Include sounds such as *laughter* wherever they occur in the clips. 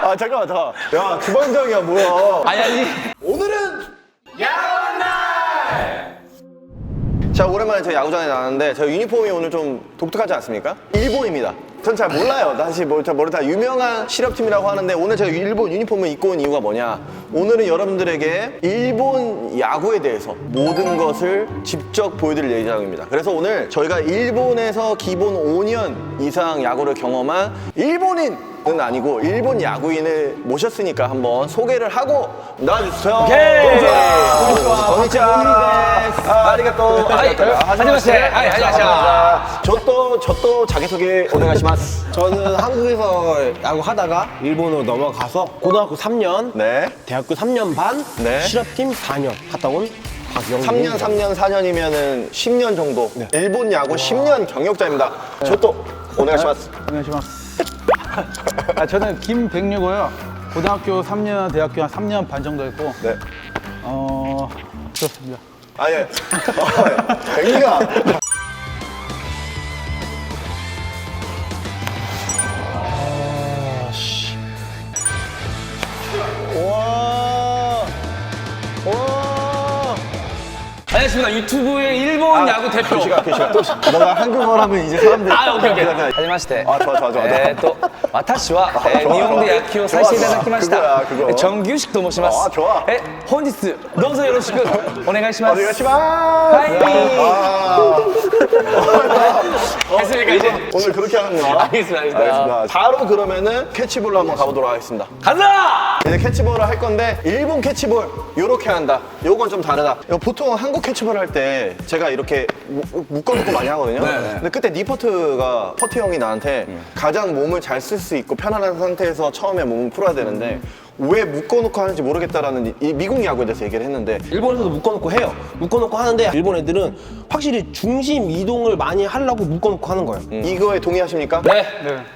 아 잠깐만 잠깐. 야 주방장이야 뭐야? 아니 아니 오늘은 자 오랜만에 저희 야구장에 나왔는데 저희 유니폼이 오늘 좀 독특하지 않습니까? 일본입니다. 전 잘 몰라요. 다시 뭐잘 모르다 유명한 실업팀이라고 하는데 오늘 제가 일본 유니폼을 입고 온 이유가 뭐냐? 오늘은 여러분들에게 일본 야구에 대해서 모든 것을 직접 보여드릴 예정입니다. 그래서 오늘 저희가 일본에서 기본 5년 이상 야구를 경험한 일본인 은 아니고 일본 야구인을 모셨으니까 한번 소개를 하고 나와주세요. 오케이. 건니치와. 아리가또. 하지마세. 안녕하세요. 저또 저또 자기소개 오네가시마스. 저는 한국에서 야구 하다가 일본으로 넘어가서 고등학교 3년, 네. 대학교 3년 반, 네. 실업팀 4년 갔다 온 박영민. 3년, 3년, 4년이면은 10년 정도. 일본 야구 10년 경력자입니다. 저 또 오네가시마스. 안녕하십니까. 아, 저는 김백류고요. 고등학교 3년, 대학교 한 3년 반 정도 했고, 네. 어, 그렇습니다. 아 예. 어, 백리가. 안녕하십니까 유튜브의 일본 야구 대표 교시가 교시가 또 너가 한국어를 하면 이제 사람들이 아 오케이 오케이 그냥- 하지마시테 아, 좋아, 좋아, 좋아, 좋아. えーと私は、えー、좋아, 日本で 좋아. 野球をさせていただきまし 좋아, た 그거야, 그거. え정규식と申しますあ좋아 え本日どうぞよろしくお願いします 오네가시마스. はい、 아. 됐습니까 이제 오늘 그렇게 하는 거야? 알겠습니다, 알겠습니다. 알겠습니다. 바로 그러면은 캐치볼로 한번 가보도록 하겠습니다. 가자 이제 캐치볼을 할 건데 일본 캐치볼 요렇게 한다. 요건 좀 다르다. 보통 한국 캐치볼 할 때 제가 이렇게 무- 묶어놓고 많이 하거든요. 근데 그때 니퍼트가 퍼트 형이 나한테 가장 몸을 잘 쓸 수 있고 편안한 상태에서 처음에 몸을 풀어야 되는데 왜 묶어놓고 하는지 모르겠다라는 이- 이 미국 야구에 대해서 얘기를 했는데 일본에서도 묶어놓고 해요. 묶어놓고 하는데 일본 애들은 확실히 중심 이동을 많이 하려고 묶어놓고 하는 거예요. 이거에 동의하십니까? 네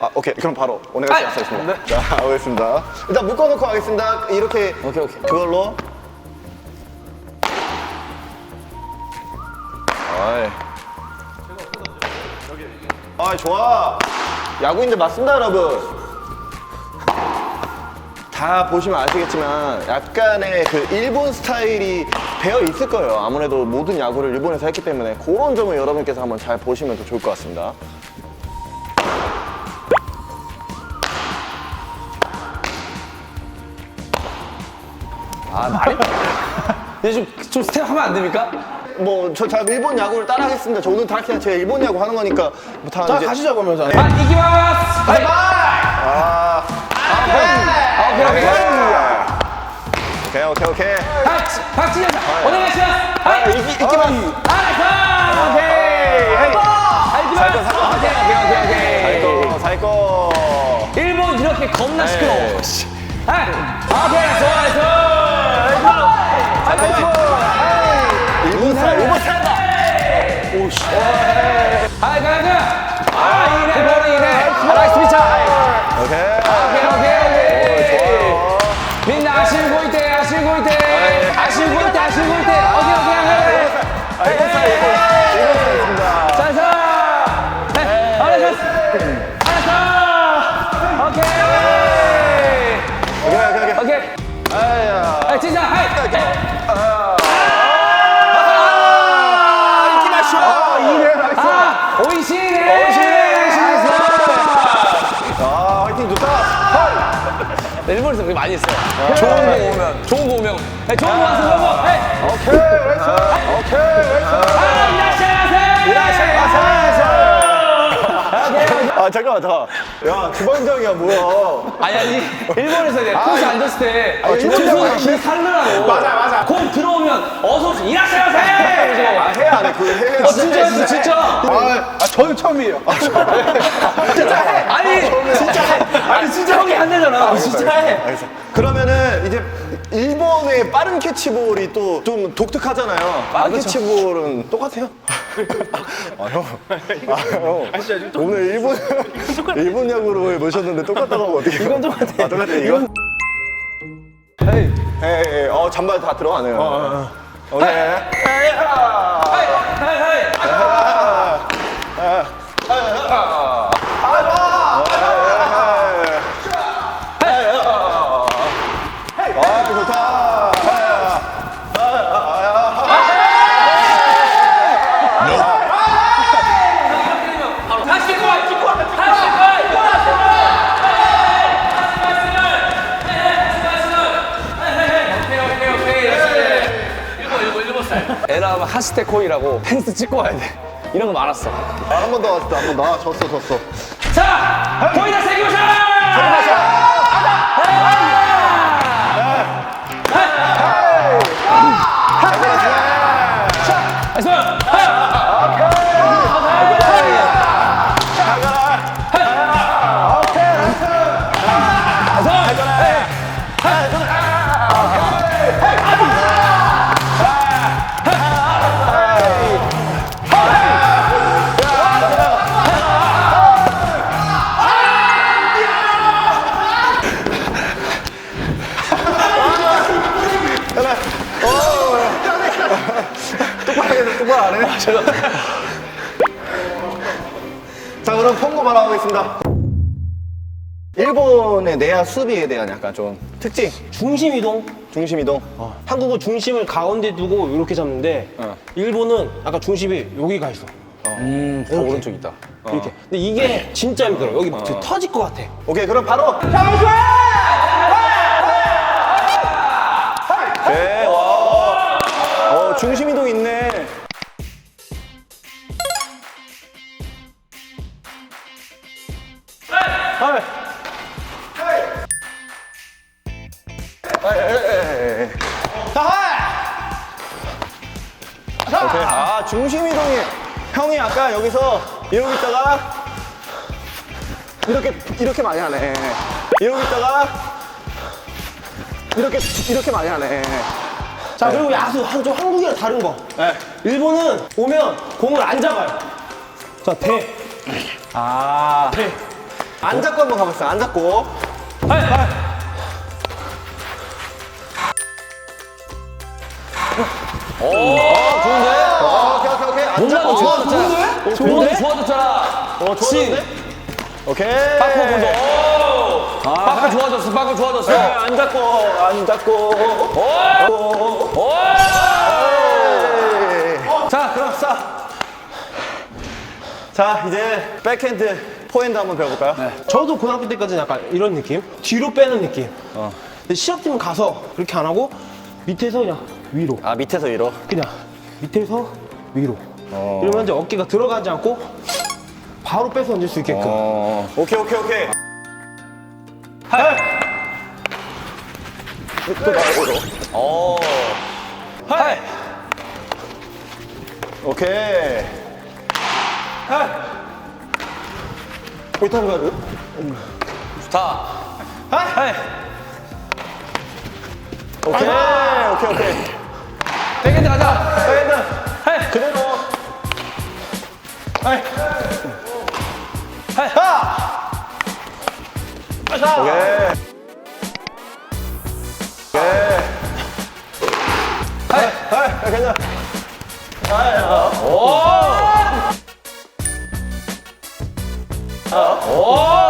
아, 오케이. 그럼 바로 오늘 같이 하겠습니다. 자, 하겠습니다. 일단 묶어놓고 하겠습니다. 이렇게 오케이, 오케이. 그걸로. 아이. 아, 좋아. 야구인들 맞습니다, 여러분. 다 보시면 아시겠지만 약간의 그 일본 스타일이 배어 있을 거예요. 아무래도 모든 야구를 일본에서 했기 때문에 그런 점을 여러분께서 한번 잘 보시면 더 좋을 것 같습니다. 아 말이 *laughs* 이제 좀, 좀 스텝 하면 안 됩니까? 뭐저잘 일본 야구를 따라하겠습니다. 저 오늘 다 그냥 제가 일본 야구 하는 거니까 뭐다 자, 이제 그러면. 자. 아 이기마스 바이바이 아, 아, 오케이 오케이 오케이 오케이 오케이. 박지 박진영 사 오네가시마스 하이 이기 이기만. 아이고 오케이 하이 이기마스 살거 오케이 오케이 오케이 살거 살거. 일본 이렇게 겁나 시끄러워. 에이. 씨. 아, 오케이, 좋아, 좋아. 일본 사 일본 사. 아, 가, 가. 아, 이래, 머리 이래. 아, 나이스 피차. 오케이. 오케이, 오케이, 오케이. 일본에서 그렇게 많이 했어요. 좋은 거 오면, 좋은 거 오면. 네, 좋은 거 와서 좋은 거. 네. 오케이 나이스. 오케이 나이스. 아, 이 아 잠깐만 잠깐. 야 주방장이야 뭐야. 아니 아니 일본에서 이제 코스 앉았을 때 아니, 투수 일본에서 기 살르라고. 맞아, 맞아. 공 들어오면 어서 오세요. 이라시마세! 아 해야 돼 그거 해야 어 진짜 진짜 진짜. 아, 아, 저는 처음이에요. 아니 진짜 해! 아니 진짜 형이 안 되잖아. 진짜 해! 알겠어. 그러면은 이제 일본의 빠른 캐치볼이 또 좀 독특하잖아요. 빠른 캐치볼은 똑같아요? *laughs* 아 형, 아 형, 오늘 일본 일본 야구로 모셨는데 똑같다고 하면 어떻게? 이건 똑같아. 아 똑같아 이건. 헤이, 헤이, 어 잔발 다 들어가네요. 오케이. 하이 하이 카스테 코이라고 펜스 찍고 와야 돼. 이런 거 많았어. 한 번 더 왔다. 한번 더. 졌어, 졌어. 자, 거의 다 세기오샤! 바라보겠습니다. 일본의 내야 수비에 대한 약간 좀 특징, 중심 이동. 중심 이동. 한국은 중심을 가운데 두고 이렇게 잡는데 일본은 아까 중심이 여기 가 있어. 음, 더 오른쪽 있다. 이렇게. 근데 이게 진짜 힘들어. 여기 막 터질 것 같아. 오케이, 그럼 바로. 네, 중심 이동이 형이 아까 여기서 이러고 있다가 이렇게 이렇게 많이 하네. 이러고 있다가 이렇게 이렇게 많이 하네. 자, 그리고 야수, 한, 좀 한국이랑 다른 거. 네. 일본은 오면 공을 안 잡아요. 자, 대. 아. 대. 안 잡고 한번 가보세요. 안 잡고. 어, 좋은데? 어, 오케이 오케이 오케이. 안 뭔가 잡고. 너 좋아졌잖아. 어, 좋아졌잖아. 어, 좋았는데? 오케이. 빠꾸 먼저. 오! 빠꾸 좋아졌어, 빠꾸 좋아졌어. 네, 안 잡고 안 잡고. 오! 에이. 자, 그럼 싸. 자, 이제 백핸드, 포핸드 한번 배워볼까요? 저도 고등학교 때까지는 약간 이런 느낌? 뒤로 빼는 느낌. 근데 실업팀 가서 그렇게 안 하고 밑에서 그냥 위로. 아, 밑에서 위로. 그냥 밑에서 위로. 이러면 이제 어깨가 들어가지 않고 바로 빼서 얹을 수 있게끔. 어. 오케이 오케이 오케이. 또 나오고. 오. 하이! 오케이. 포이탄가루? 좋다. 하이! 오케이, 오케이, 오케이. 백핸드 가자. 오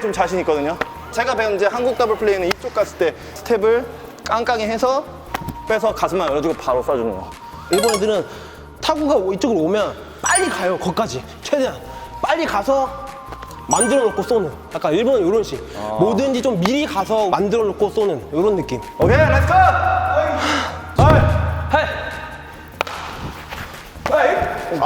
좀 자신 있거든요. 제가 배운 이제 한국 더블 플레이는 이쪽 갔을 때 스텝을 깡깡이 해서 빼서 가슴만 열어주고 바로 쏴주는 거. 일본 애들은 타구가 이쪽으로 오면 빨리 가요, 거기까지. 최대한. 빨리 가서 만들어 놓고 쏘는. 약간 일본은 이런 식. 뭐든지 좀 미리 가서 만들어 놓고 쏘는 이런 느낌. 오케이, 렛츠고! 하이! 하이! 오케이.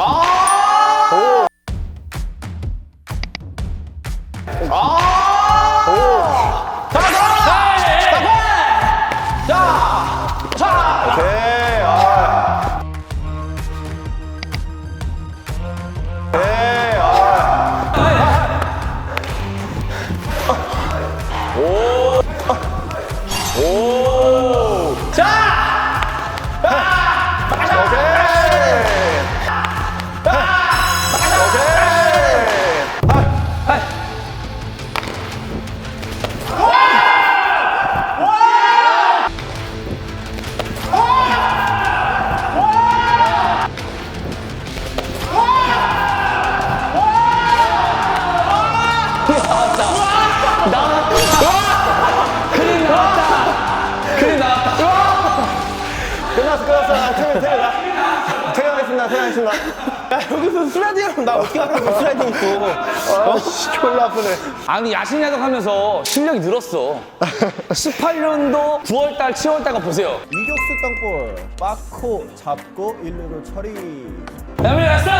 퇴근하겠습니다. 야 여기서 슬라이딩 하면 나 어떻게 하라고 슬라이딩 있어? 아, 씨, 졸라 아프네. 아니 야신야적 하면서 실력이 늘었어. 18년도 9월달 7월달 가 보세요. 유격수 땅볼 빠코 잡고 일루로 처리. 야민 왔어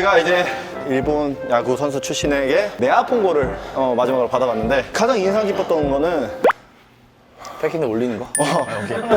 저희가 이제 일본 야구 선수 출신에게 내아폰고를 어, 마지막으로 받아봤는데 가장 인상 깊었던 거는 백핸드 올리는 거? 어,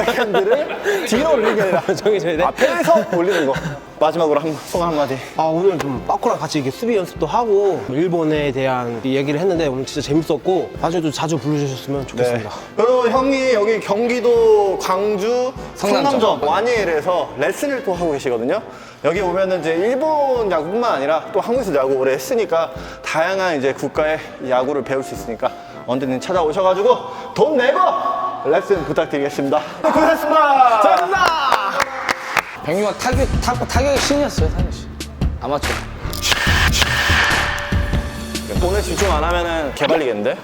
백핸드를 뒤로 올리는 게 아니라 정해줘야 돼? 앞에서 올리는 거. 마지막으로 한 소감 한마디. 아 오늘 좀 빠꾸랑 같이 이렇게 수비 연습도 하고 일본에 대한 얘기를 했는데 오늘 진짜 재밌었고 나중에 도 자주 불러주셨으면 좋겠습니다 그리고 형이 여기 경기도 광주 성남점. 성남점 와니엘에서 레슨을 또 하고 계시거든요. 여기 오면은 이제 일본 야구뿐만 아니라 또 한국에서 야구 오래 했으니까 다양한 이제 국가의 야구를 배울 수 있으니까 언제든 찾아오셔가지고 돈 내고 레슨 부탁드리겠습니다. 네, 고생했습니다. 백유가 타격, 타, 타격의 신이었어요 사실 아마추어 오늘 집중 안 하면은 개발리겠는데?